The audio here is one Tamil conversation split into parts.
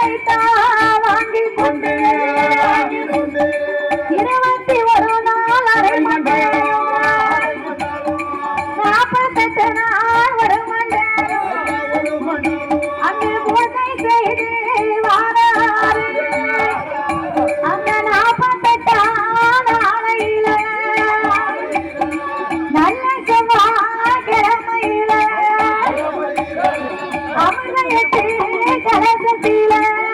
அதைத்தான் வாங்கி கொண்டு இருபத்தி ஒரு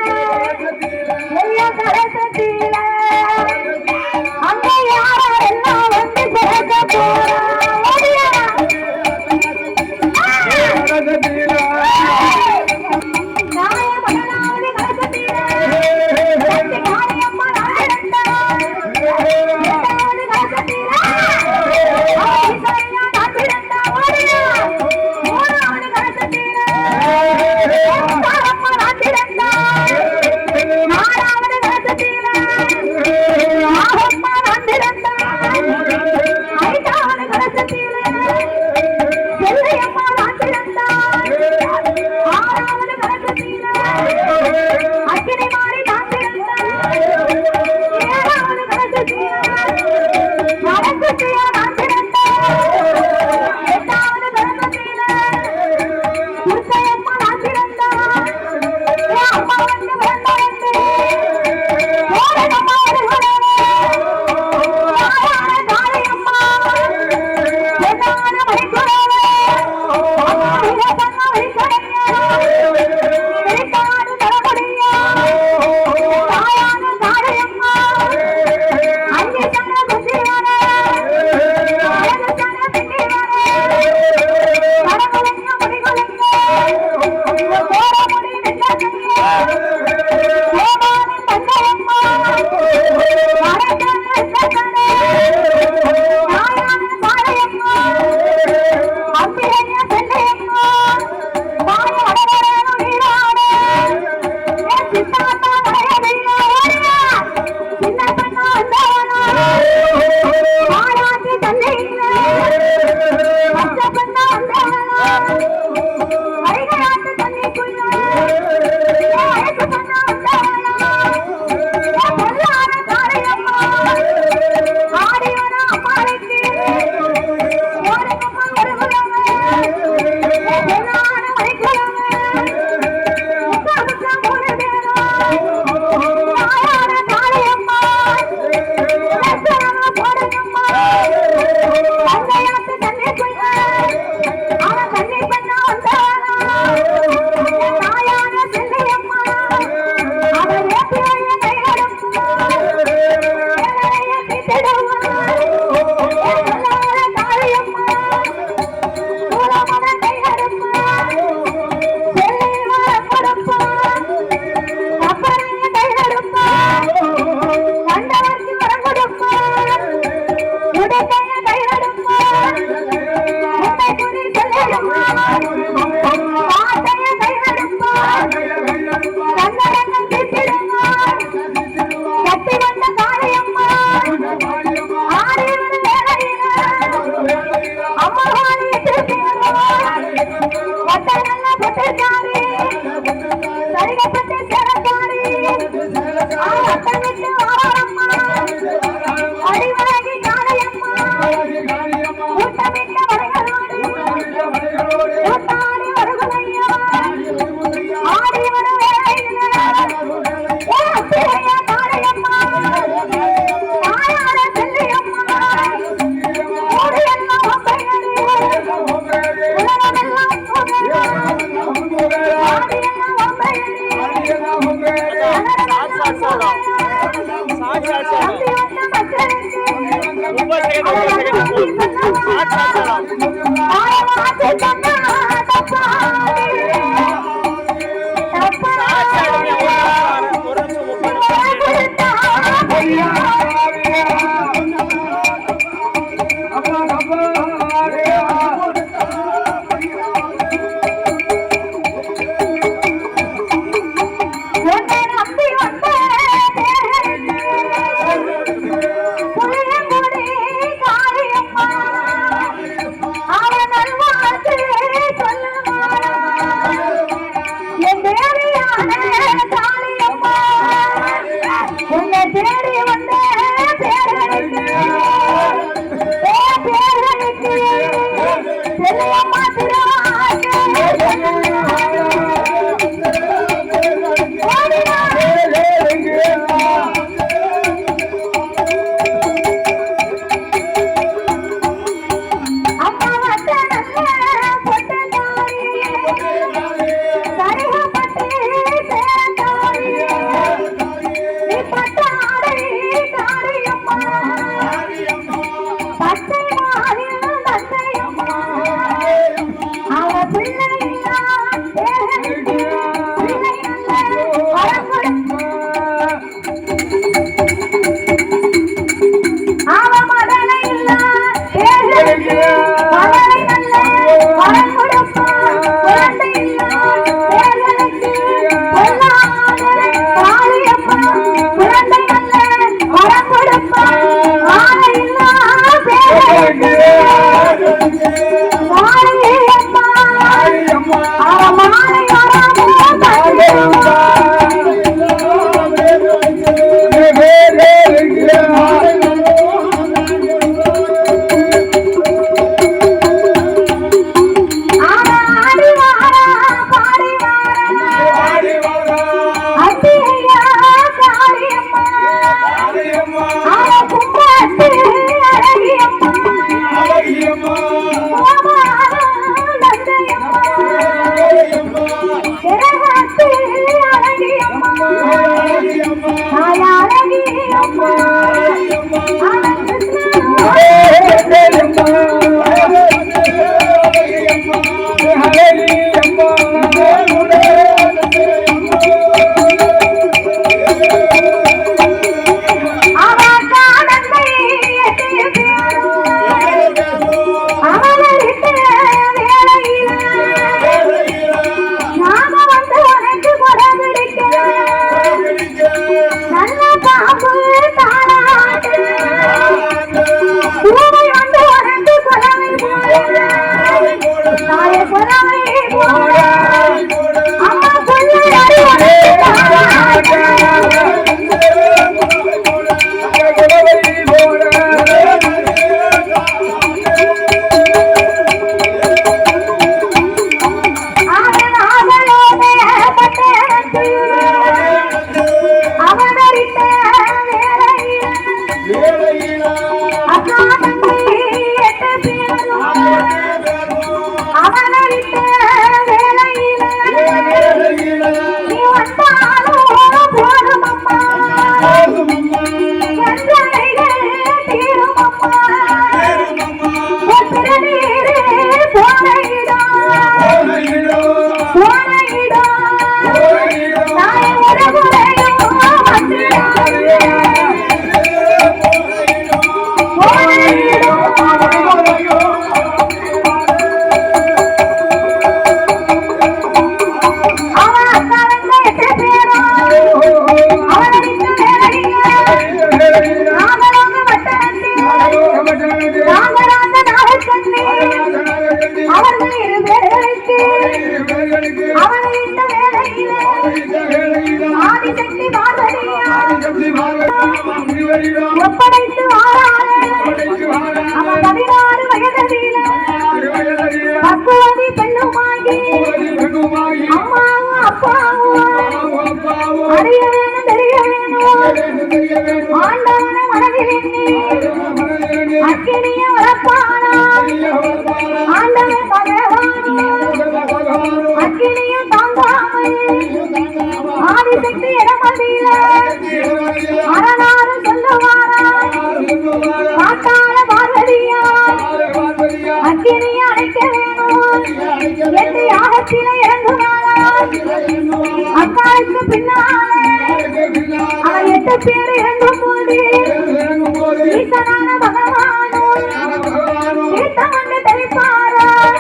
আচ্ছা আচ্ছা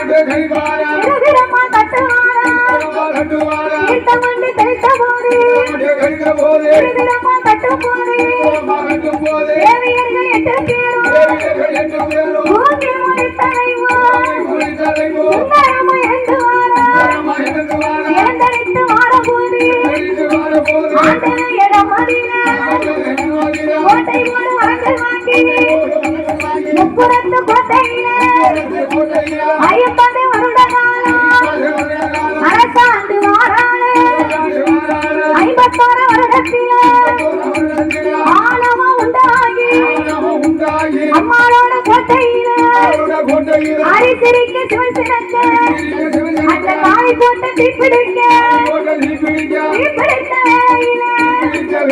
மாட்டு கைவாரா ரகுரமா தட்டுவாரா ரகுரமா தட்டுவாரா இட்ட மண்ணு தெளித்த போது மண்ணு கழிக்கிற போது ரகுரமா தட்டு போது ரகுரமா தட்டு போது தேவியர்கள் எட்டு பேரும். தேவியர்கள் எட்டு பேரும். பூமி முடித்தலைவோ பூமி முடித்தலைவோ சுந்தரமா எழுந்துவாரா சுந்தரமா எழுந்துவாரா எழுந்தளித்து வார. போது எழுந்தளித்து வார போது ஆண்டனை இடம் மதினா கோட்டை போடு அரங்கல் வாங்கி முப்புறத்து கோட்டையிலே.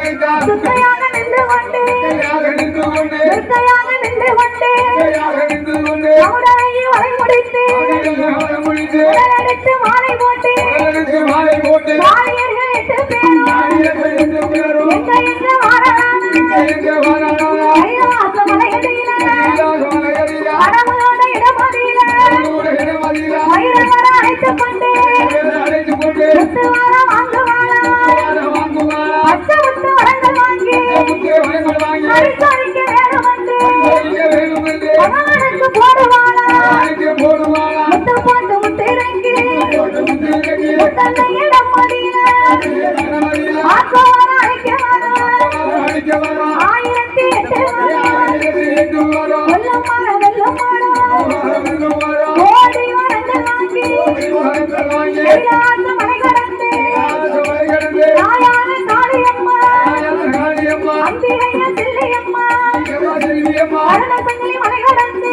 சுத்தையாக நின்று கொண்டு. சுத்தையாக நின்று கொண்டு. மகுடனை வழிமுடித்து உடலெடுத்து மாலை போட்டு. வாரியர்கள் எட்டு பேரும். எங்க எங்க வாழலாம் கைலாச மலையடியில. கடவுளோட இடமதியில. வயிறவர அழைத்துக் கொண்டு முத்து வார அம்பிகைய சில்லையம்மா கருணசங்கிலி மலை கடந்து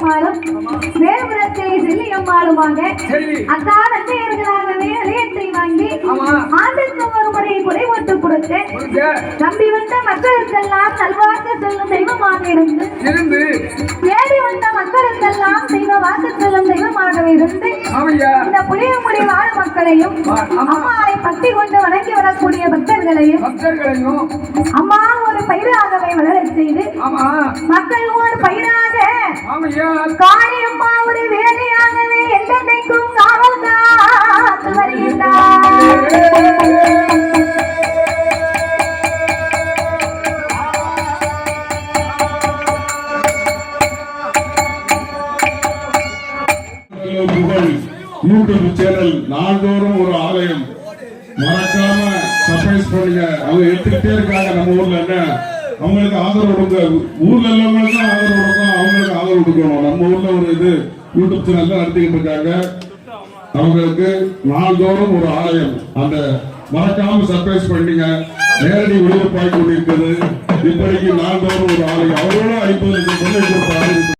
தாயாகப்பட்ட காளியம்மாளும் மேல்புறத்தே செல்லியம்மாளுமாக சரி. அக்கா நிலையத்தை வாங்கி ஆமா ஆண்டுக்கு ஒரு முறை குடை போட்டு கொடுத்து நம்பி வந்த மக்களுக்கெல்லாம் நல்வாக்கு சொல்லும் தெய்வமாக இருந்து தேடி வந்த மக்களுக்கெல்லாம் தெய்வ வாக்கு சொல்லும் தெய்வமாக இருந்து இந்த புளியங்குடி வாழ் மக்களையும். அம்மாவை பக்தி கொண்டு வணங்கி வரக்கூடிய பக்தர்களையும் அம்மா ஒரு பயிராகவே வளரச் செய்து மக்கள் ஒரு பயிராக ஆமையா? காளியம்மா ஒரு வேலையாகவே என்றென்றைக்கும் காவல் காத்து வருகின்றார் புகழ் யூடியூப் சேனல் நாள்தோறும் ஒரு ஆலயம் மறக்காம சர்ப்ரைஸ் பண்ணுங்க அவங்க எடுத்துக்கிட்டே இருக்காங்க நம்ம ஊர்ல என்ன அவங்களுக்கு ஆதரவு கொடுங்க ஊர்ல உள்ளவங்களுக்கு ஆதரவு கொடுக்கும் அவங்களுக்கு ஆதரவு கொடுக்கணும் நம்ம ஊர்ல ஒரு இது யூடியூப் சேனல் நடத்திக்கிட்டு இருக்காங்க அவங்களுக்கு நாள்தோறும் ஒரு ஆலயம் அந்த மறக்காம சர்ப்ரைஸ் பண்ணீங்க நேரடி ஒளிபரப்பாய் கொண்டிருக்கிறது இப்படிக்கு நாள்தோறும் ஒரு ஆலயம் அவரோட ஐம்பது லட்சம் கொள்ளை கொடுத்த